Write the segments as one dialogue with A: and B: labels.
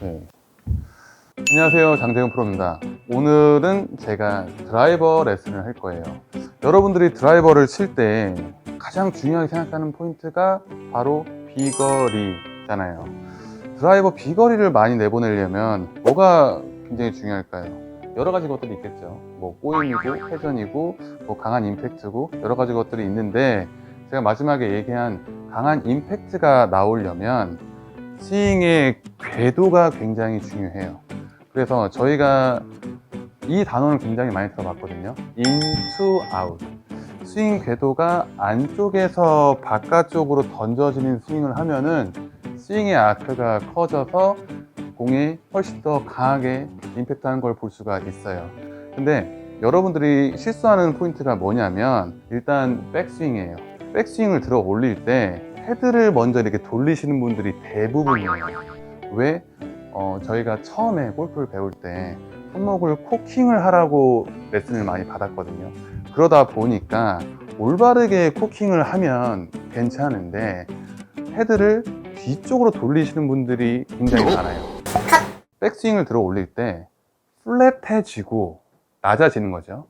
A: 네. 안녕하세요. 장재훈 프로입니다. 오늘은 제가 드라이버 레슨을 할 거예요. 여러분들이 드라이버를 칠 때 가장 중요하게 생각하는 포인트가 바로 비거리잖아요. 드라이버 비거리를 많이 내보내려면 뭐가 굉장히 중요할까요? 여러 가지 것들이 있겠죠. 뭐 꼬임이고 회전이고 뭐 강한 임팩트고 여러 가지 것들이 있는데 제가 마지막에 얘기한 강한 임팩트가 나오려면 스윙의 궤도가 굉장히 중요해요. 그래서 저희가 이 단어를 굉장히 많이 들어봤거든요. in to out. 스윙 궤도가 안쪽에서 바깥쪽으로 던져지는 스윙을 하면은 스윙의 아크가 커져서 공에 훨씬 더 강하게 임팩트 하는 걸 볼 수가 있어요. 근데 여러분들이 실수하는 포인트가 뭐냐면 일단 백스윙이에요. 백스윙을 들어 올릴 때 헤드를 먼저 이렇게 돌리시는 분들이 대부분이에요. 왜? 어, 저희가 처음에 골프를 배울 때 손목을 코킹을 하라고 레슨을 많이 받았거든요. 그러다 보니까 올바르게 코킹을 하면 괜찮은데 헤드를 뒤쪽으로 돌리시는 분들이 굉장히 많아요. 백스윙을 들어 올릴 때 플랫해지고 낮아지는 거죠.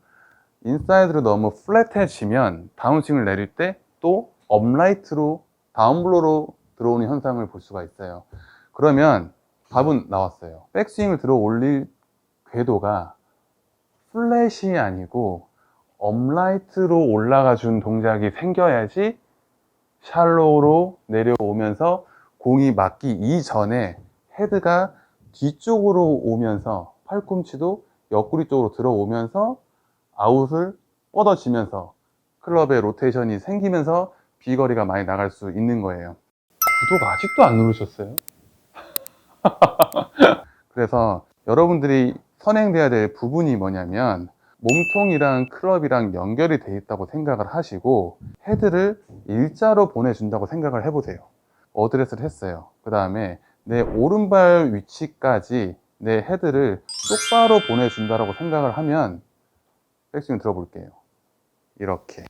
A: 인사이드로 너무 플랫해지면 다운스윙을 내릴 때 또 업라이트로 다운블로로 들어오는 현상을 볼 수가 있어요. 그러면 답은 나왔어요. 백스윙을 들어 올릴 궤도가 플랫이 아니고 업라이트로 올라가 준 동작이 생겨야지 샬로우로 내려오면서 공이 맞기 이전에 헤드가 뒤쪽으로 오면서 팔꿈치도 옆구리 쪽으로 들어오면서 아웃을 뻗어지면서 클럽의 로테이션이 생기면서 비거리가 많이 나갈 수 있는 거예요. 구독 아직도 안 누르셨어요? 그래서 여러분들이 선행돼야 될 부분이 뭐냐면 몸통이랑 클럽이랑 연결이 돼 있다고 생각을 하시고 헤드를 일자로 보내준다고 생각을 해보세요. 어드레스를 했어요. 그 다음에 내 오른발 위치까지 내 헤드를 똑바로 보내준다라고 생각을 하면 백스윙 들어볼게요. 이렇게.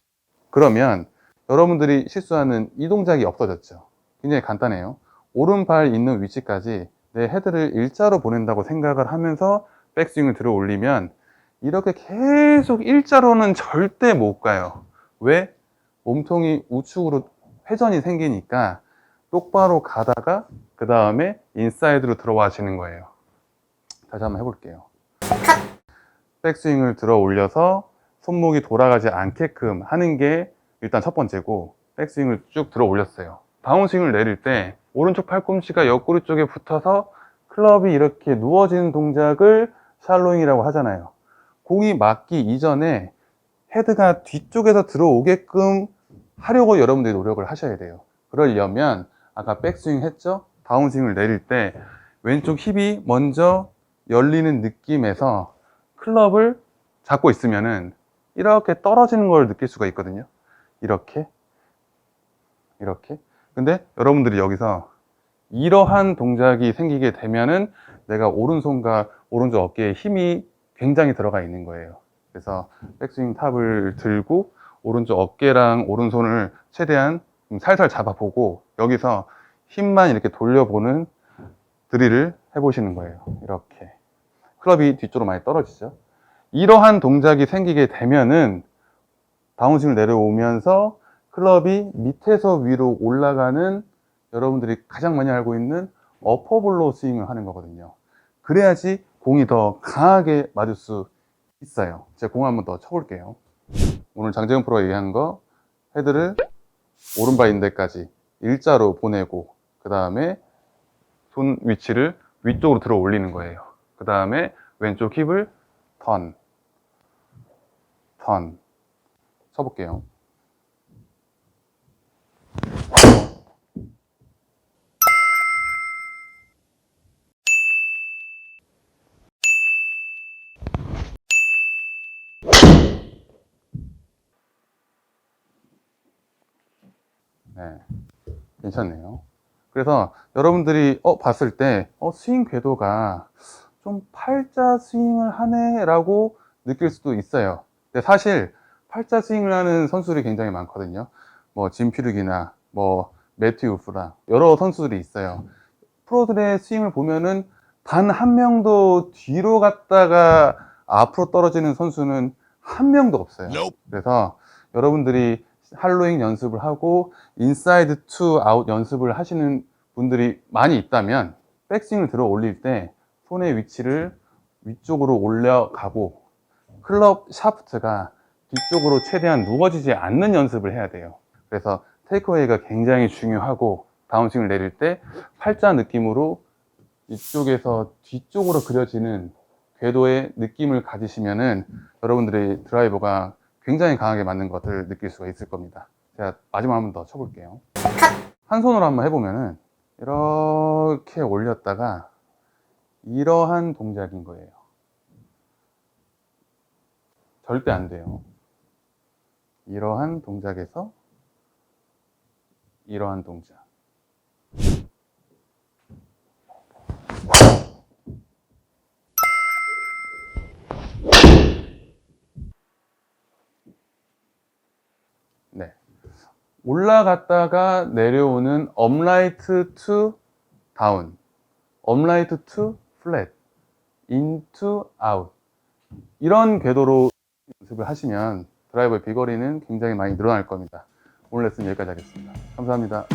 A: 그러면 여러분들이 실수하는 이 동작이 없어졌죠. 굉장히 간단해요. 오른발 있는 위치까지 내 헤드를 일자로 보낸다고 생각을 하면서 백스윙을 들어 올리면 이렇게 계속 일자로는 절대 못 가요. 왜? 몸통이 우측으로 회전이 생기니까 똑바로 가다가 그 다음에 인사이드로 들어와지는 거예요. 다시 한번 해볼게요. 백스윙을 들어 올려서 손목이 돌아가지 않게끔 하는 게 일단 첫 번째고 백스윙을 쭉 들어 올렸어요. 다운스윙을 내릴 때 오른쪽 팔꿈치가 옆구리 쪽에 붙어서 클럽이 이렇게 누워지는 동작을 샬로잉이라고 하잖아요. 공이 맞기 이전에 헤드가 뒤쪽에서 들어오게끔 하려고 여러분들이 노력을 하셔야 돼요. 그러려면 아까 백스윙 했죠? 다운스윙을 내릴 때 왼쪽 힙이 먼저 열리는 느낌에서 클럽을 잡고 있으면은 이렇게 떨어지는 걸 느낄 수가 있거든요. 이렇게. 이렇게. 근데 여러분들이 여기서 이러한 동작이 생기게 되면은 내가 오른손과 오른쪽 어깨에 힘이 굉장히 들어가 있는 거예요. 그래서 백스윙 탑을 들고 오른쪽 어깨랑 오른손을 최대한 좀 살살 잡아보고 여기서 힘만 이렇게 돌려보는 드릴을 해보시는 거예요. 이렇게. 클럽이 뒤쪽으로 많이 떨어지죠. 이러한 동작이 생기게 되면은 다운스윙을 내려오면서 클럽이 밑에서 위로 올라가는 여러분들이 가장 많이 알고 있는 어퍼블로 스윙을 하는 거거든요. 그래야지 공이 더 강하게 맞을 수 있어요. 제가 공 한번 더 쳐볼게요. 오늘 장재훈 프로가 얘기한 거 헤드를 오른발 인대까지 일자로 보내고 그 다음에 손 위치를 위쪽으로 들어 올리는 거예요. 그 다음에 왼쪽 힙을 턴, 턴 쳐볼게요. 네, 괜찮네요. 그래서 여러분들이 어, 봤을 때 어, 스윙 궤도가 좀 팔자 스윙을 하네라고 느낄 수도 있어요. 근데 사실 팔자 스윙을 하는 선수들이 굉장히 많거든요. 뭐 짐피르기나 뭐 매튜 우프라 여러 선수들이 있어요. 프로들의 스윙을 보면은 단 한 명도 뒤로 갔다가 앞으로 떨어지는 선수는 한 명도 없어요. 그래서 여러분들이 할로잉 연습을 하고 인사이드 투 아웃 연습을 하시는 분들이 많이 있다면 백스윙을 들어 올릴 때 손의 위치를 위쪽으로 올려가고 클럽 샤프트가 뒤쪽으로 최대한 누워지지 않는 연습을 해야 돼요. 그래서 테이크어웨이가 굉장히 중요하고 다운스윙을 내릴 때 팔자 느낌으로 이쪽에서 뒤쪽으로 그려지는 궤도의 느낌을 가지시면은 여러분들의 드라이버가 굉장히 강하게 맞는 것을 느낄 수가 있을 겁니다. 제가 마지막 한 번 더 쳐볼게요. 한 손으로 한번 해보면은 이렇게 올렸다가 이러한 동작인 거예요. 절대 안 돼요. 이러한 동작에서 이러한 동작. 네. 올라갔다가 내려오는 업라이트 투 다운, 업라이트 투 플랫, 인투 아웃 이런 궤도로 연습을 하시면 드라이버의 비거리는 굉장히 많이 늘어날 겁니다. 오늘 레슨 여기까지 하겠습니다. 감사합니다.